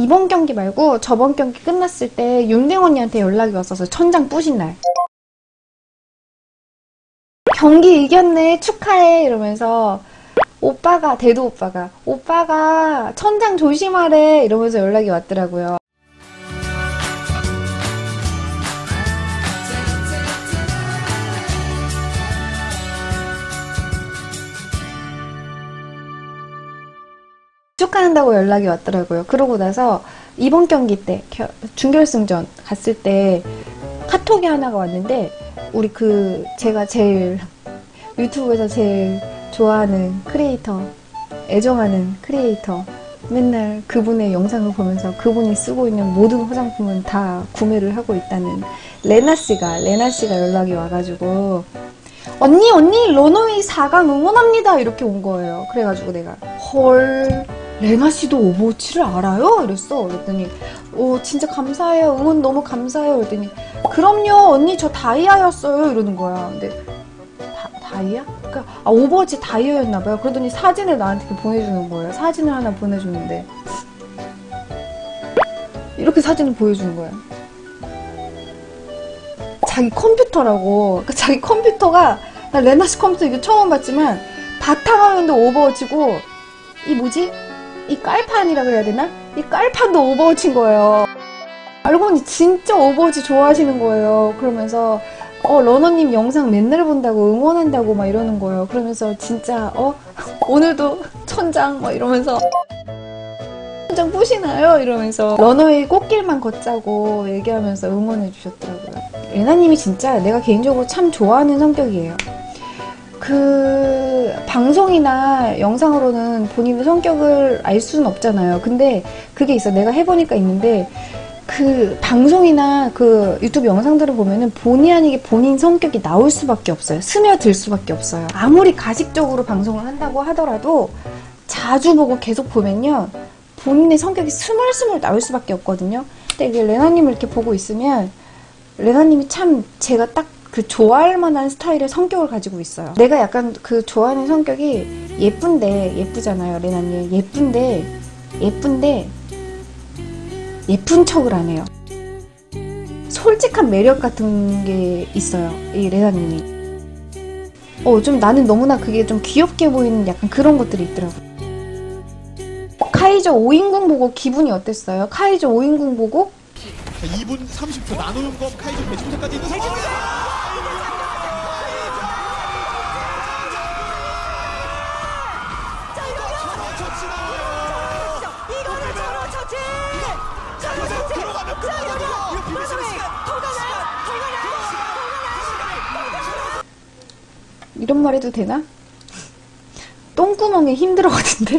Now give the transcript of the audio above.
이번 경기 말고 저번 경기 끝났을 때 윤댕 언니한테 연락이 왔어서 천장 부신 날. 경기 이겼네 축하해 이러면서 오빠가 대도 오빠가 오빠가 천장 조심하래 이러면서 연락이 왔더라고요. 축하한다고 연락이 왔더라고요. 그러고 나서 이번 경기 때 겨- 준결승전 갔을 때 카톡이 하나가 왔는데 우리 그 제가 제일 유튜브에서 제일 좋아하는 크리에이터 애정하는 크리에이터 맨날 그분의 영상을 보면서 그분이 쓰고 있는 모든 화장품은 다 구매를 하고 있다는 레나 씨가 레나 씨가 연락이 와가지고 언니 언니 러너웨이 4강 응원합니다 이렇게 온 거예요. 그래가지고 내가 헐 레나 씨도 오버워치를 알아요? 이랬어. 그랬더니 오 진짜 감사해요. 응원 너무 감사해요. 그랬더니 그럼요 언니 저 다이아였어요 이러는 거야. 근데 다, 다이아? 그러니까 아, 오버워치 다이아였나 봐요. 그러더니 사진을 나한테 보내주는 거예요. 사진을 하나 보내주는데 이렇게 사진을 보여주는 거야. 자기 컴퓨터라고. 그러니까 자기 컴퓨터가 나 레나 씨 컴퓨터 이거 처음 봤지만 바탕화면도 오버워치고 이 뭐지? 이 깔판이라 그래야 되나? 이 깔판도 오버워치인 거예요. 알고 보니 진짜 오버워치 좋아하시는 거예요. 그러면서 어 러너님 영상 맨날 본다고 응원한다고 막 이러는 거예요. 그러면서 진짜 어 오늘도 천장 막 이러면서 천장 부시나요? 이러면서 러너의 꽃길만 걷자고 얘기하면서 응원해 주셨더라고요. 레나님이 진짜 내가 개인적으로 참 좋아하는 성격이에요. 그 방송이나 영상으로는 본인의 성격을 알 수는 없잖아요. 근데 그게 있어. 내가 해보니까 있는데 그 방송이나 그 유튜브 영상들을 보면은 본의 아니게 본인 성격이 나올 수밖에 없어요. 스며들 수밖에 없어요. 아무리 가식적으로 방송을 한다고 하더라도 자주 보고 계속 보면요. 본인의 성격이 스물스물 나올 수밖에 없거든요. 근데 이게 레나님을 이렇게 보고 있으면 레나님이 참 제가 딱 그 좋아할 만한 스타일의 성격을 가지고 있어요. 내가 약간 그 좋아하는 성격이 예쁜데 예쁘잖아요, 레나님. 예쁜데 예쁜데 예쁜 척을 안 해요. 솔직한 매력 같은 게 있어요, 이 레나님이. 어, 좀 나는 너무나 그게 좀 귀엽게 보이는 약간 그런 것들이 있더라고. 카이저 5인궁 보고 기분이 어땠어요? 카이저 5인궁 보고 2분 30초 나누는 검 카이저 배치부터까지 있는 상황. 이거는 이런 말 해도 되나? 똥구멍에 힘들어거든데?